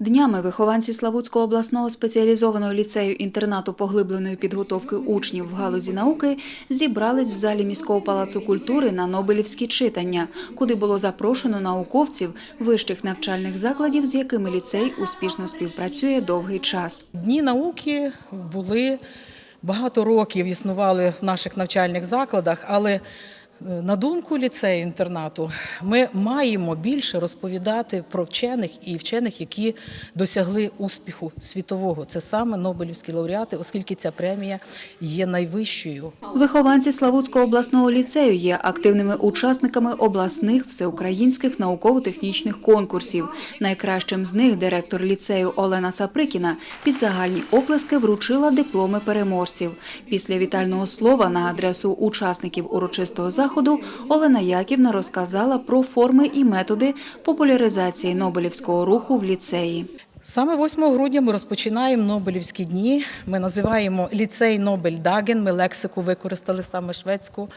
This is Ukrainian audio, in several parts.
Днями вихованці Славутського обласного спеціалізованого ліцею інтернату поглибленої підготовки учнів в галузі науки зібрались в залі міського палацу культури на Нобелівські читання, куди було запрошено науковців вищих навчальних закладів, з якими ліцей успішно співпрацює довгий час. Дні науки були багато років існували в наших навчальних закладах, але на думку ліцею інтернату, ми маємо більше розповідати про вчених і вчених, які досягли успіху світового. Це саме Нобелівські лауреати, оскільки ця премія є найвищою. Вихованці Славутського обласного ліцею є активними учасниками обласних всеукраїнських науково-технічних конкурсів. Найкращим з них директор ліцею Олена Саприкіна під загальні оплески вручила дипломи переможців. Після вітального слова на адресу учасників урочистого заходу Олена Яківна розказала про форми і методи популяризації Нобелівського руху в ліцеї. Саме 8 грудня ми розпочинаємо Нобелівські дні. Ми називаємо ліцей Нобель Даген. Ми лексику використали саме шведську,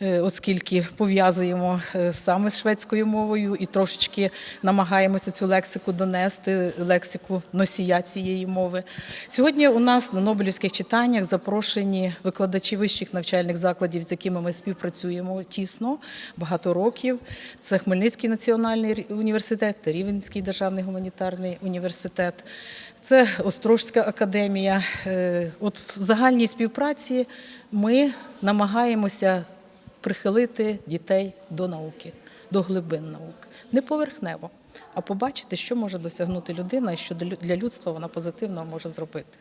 е, оскільки пов'язуємо е, саме з шведською мовою і трошечки намагаємося цю лексику донести, лексику носія цієї мови. Сьогодні у нас на Нобелівських читаннях запрошені викладачі вищих навчальних закладів, з якими ми співпрацюємо тісно багато років. Це Хмельницький національний університет та Рівненський державний гуманітарний університет. Це Острожська академія. Е, От в загальній співпраці ми намагаємося прихилити дітей до науки, до глибин наук. Не поверхнево, а побачити, що може досягнути людина і що для людства вона позитивно може зробити.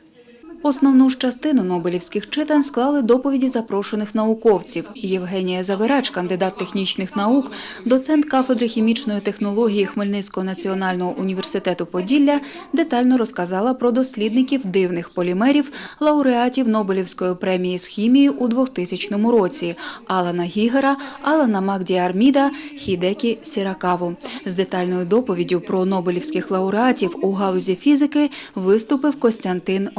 Основну ж частину нобелівських читань склали доповіді запрошених науковців. Євгенія Завирач, кандидат технічних наук, доцент кафедри хімічної технології Хмельницького національного університету Поділля, детально розказала про дослідників дивних полімерів, лауреатів Нобелівської премії з хімії у 2000 році Алана Гігера, Алана Магдіарміда, Хідекі Сіракаву. З детальною доповіддю про нобелівських лауреатів у галузі фізики виступив Костянтин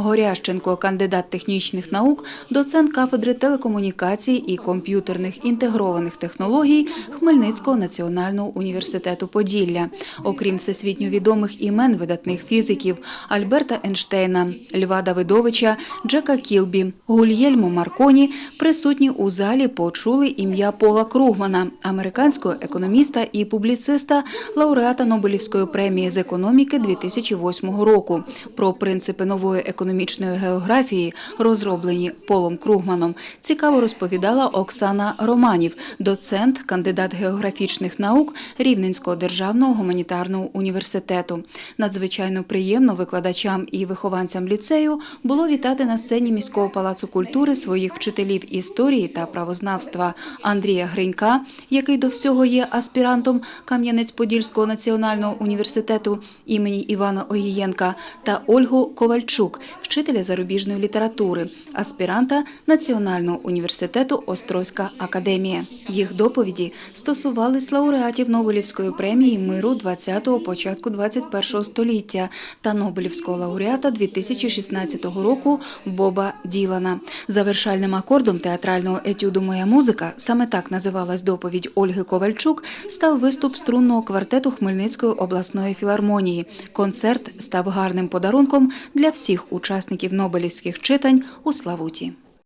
Горященко, кандидат технічних наук, доцент кафедри телекомунікацій і комп'ютерних інтегрованих технологій Хмельницького національного університету Поділля. Окрім всесвітньо відомих імен видатних фізиків Альберта Ейнштейна, Льва Давидовича, Джека Кілбі, Гульєльмо Марконі, присутні у залі почули ім'я Пола Кругмана, американського економіста і публіциста, лауреата Нобелівської премії з економіки 2008 року. Про принципи нової економічної географії, розроблені Полом Кругманом, цікаво розповідала Оксана Романів, доцент, кандидат географічних наук Рівненського державного гуманітарного університету. Надзвичайно приємно викладачам і вихованцям ліцею було вітати на сцені міського палацу культури своїх вчителів історії та правознавства Андрія Гринька, який до всього є аспірантом Кам'янець-Подільського національного університету імені Івана Огієнка, та Ольгу Ковальчук, вчителя зарубіжної літератури, аспіранта Національного університету Острозька академія. Їх доповіді стосувались лауреатів Нобелівської премії миру 20-го початку 21-го століття та Нобелівського лауреата 2016 року Боба Ділана. Завершальним акордом театрального етюду Моя музика саме так називалась доповідь Ольги Ковальчук. Став виступ струнного квартету Хмельницької обласної філармонії. Концерт став гарним подарунком для всіх учасників Нобелівських читань у Славуті.